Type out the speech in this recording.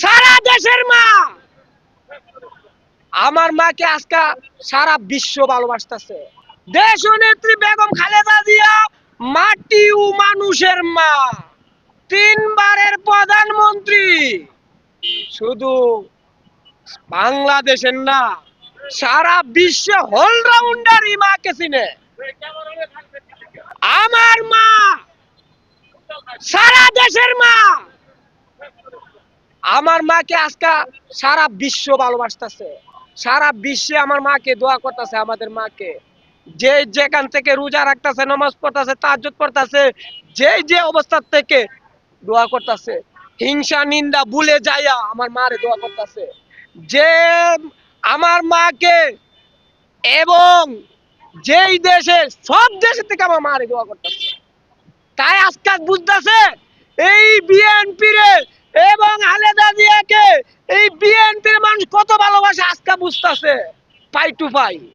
সারা দেশের মা। আমার মাকে আজকে সারা বিশ্ব ভালোবাসতেছে। দেশ নেত্রী বেগম খালেদা জিয়া মাটি ও মানুষের মা। তিনবারের প্রধানমন্ত্রী। শুধু বাংলাদেশের না, সারা বিশ্বে অলরাউন্ডারই মাকে চিনে। আমার মা সারা দেশের মা। আমার মাকে আজকে সারা বিশ্ব ভালোবাসতেছে। সারা বিশ্বে আমার মাকে দোয়া করতেছে আমাদের মাকে। যে যেখান থেকে রোজা রাখতেছে, নামাজ পড়তেছে তাজ্জুদ পড়তেছে যে যে অবস্থা থেকে দোয়া করতেছে। হিংসা, নিন্দা, ভুলে যাইয়া আমার মারে দোয়া করতেছে। যে আমার মাকে এবং যেই দেশে, সব দেশের থেকে আমার মারে দোয়া করতেছে। তাই আজকাল বুঝতেছে, এই বিএনপি রে এবং কত ভালোবাসা আজকে বুঝতেছে পাই টু পাই।